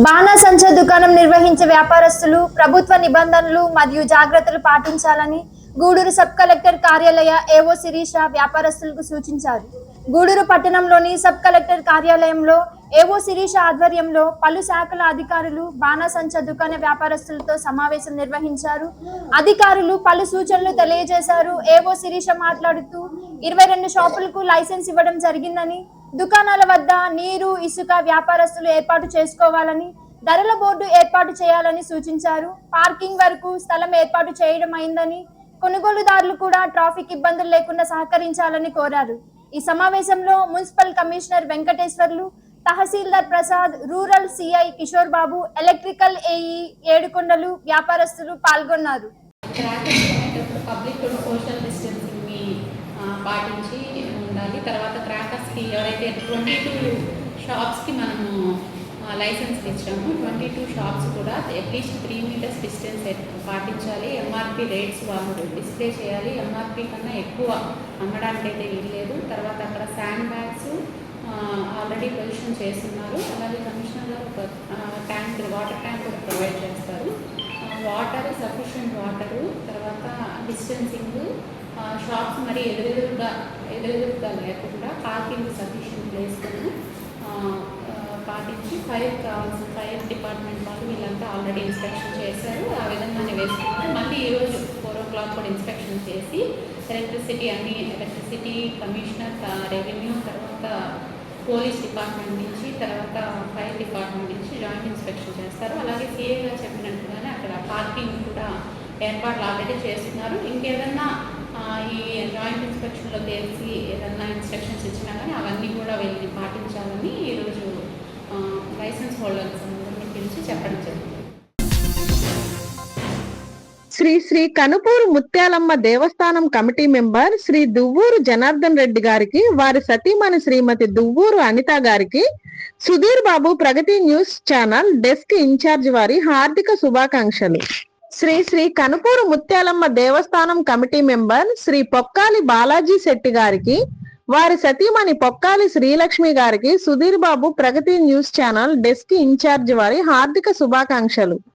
బాణాసంచా దుకాణం నిర్వహించే వ్యాపారస్తులు ప్రభుత్వ నిబంధనలు మరియు జాగ్రత్తలు పాటించాలని గూడూరు సబ్ కలెక్టర్ కార్యాలయ ఏవో శిరీష వ్యాపారస్తులకు సూచించారు. గూడూరు పట్టణంలోని సబ్ కలెక్టర్ కార్యాలయంలో ఏవో శిరీష ఆధ్వర్యంలో పలు శాఖల అధికారులు బాణాసంచా దుకాణ వ్యాపారస్తులతో సమావేశం నిర్వహించారు. అధికారులు పలు సూచనలు తెలియజేశారు. ఏవో శిరీష మాట్లాడుతూ ఇరవై రెండు షాపులకు లైసెన్స్ ఇవ్వడం జరిగిందని దుకాణాల వద్ద నీరు ఇసుక వ్యాపారస్తులు ఏర్పాటు చేసుకోవాలని ధరల బోర్డు ఏర్పాటు చేయాలని సూచించారు. పార్కింగ్ వరకు స్థలం ఏర్పాటు చేయడం అయిందని కొనుగోలుదారులు కూడా ట్రాఫిక్ ఇబ్బందులు లేకుండా సహకరించాలని కోరారు. ఈ సమావేశంలో municipal commissioner Venkateswarlu tahsildar Prasad rural CI Kishore Babu electrical AE Yedukondalu వ్యాపారస్తులు పాల్గొన్నారు. పబ్లిక్ సోషల్ పాటించి ఉండాలి. తర్వాత క్రాకర్స్కి ఎవరైతే ట్వంటీ టూ షాప్స్కి మనము లైసెన్స్ ఇచ్చాము ట్వంటీ టూ షాప్స్ కూడా at least three metres distance పాటించాలి. ఎంఆర్పి రేట్స్ వాళ్ళు డిస్ప్లే చేయాలి. ఎంఆర్పి కన్నా ఎక్కువ అమ్మడానికి అయితే వీల్లేదు తర్వాత అక్కడ శాండ్ బ్యాగ్స్ ఆల్రెడీ పొజిషన్ చేస్తున్నారు. అలాగే కమిషనర్ గారు ఒక ట్యాంక్ వాటర్ ట్యాంక్ కూడా ప్రొవైడ్ చేస్తారు. వాటర్ సఫిషియంట్ వాటరు తర్వాత డిస్టెన్సింగ్ షాప్స్ మరి ఎదురెదురుగా ఎదురెదురుగా లేకుండా పార్కింగ్ సఫిషియంట్ ప్లేస్లను పాటించి ఫైర్ కావాల్సిన ఫైర్ డిపార్ట్మెంట్ వాళ్ళు వీళ్ళంతా ఆల్రెడీ ఇన్స్పెక్షన్ చేశారు. ఆ విధంగానే వేసుకున్నారు మళ్ళీ ఈరోజు ఫోర్ ఓ క్లాక్ కూడా ఇన్స్పెక్షన్ చేసి ఎలక్ట్రిసిటీ అన్ని ఎలక్ట్రిసిటీ కమిషనర్ రెవెన్యూ తర్వాత పోలీస్ డిపార్ట్మెంట్ నుంచి తర్వాత ఫైర్ డిపార్ట్మెంట్ నుంచి జాయింట్ ఇన్స్పెక్షన్ చేస్తారు. అలాగే సీఏగా చెప్పినట్టుగానే అక్కడ పార్కింగ్ కూడా ఏర్పాట్లు ఆల్రెడీ చేస్తున్నారు. ఇంకేదన్నా ఇంట్లో తెలిసి ఏదన్నా ఇన్స్ట్రక్షన్స్ ఇచ్చినా కానీ అవన్నీ కూడా వెళ్ళి పాటించాలని ఈరోజు లైసెన్స్ హోల్డర్స్ అందరినీ పిలిచి చెప్పడం జరిగింది. శ్రీ శ్రీ కనుపూరు ముత్యాలమ్మ దేవస్థానం కమిటీ మెంబర్ శ్రీ దువ్వూరు జనార్దన్ రెడ్డి గారికి వారి సతీమణి శ్రీమతి దువ్వూరు అనిత గారికి Sudheer Babu Pragathi news channel desk in charge వారి హార్దిక శుభాకాంక్షలు. శ్రీ శ్రీ కనుపూరు ముత్యాలమ్మ దేవస్థానం కమిటీ మెంబర్ శ్రీ పొక్కాలి బాలాజీ శెట్టి గారికి వారి సతీమణి పొక్కాలి శ్రీలక్ష్మి గారికి Sudheer Babu Pragathi news channel desk in charge వారి హార్దిక శుభాకాంక్షలు.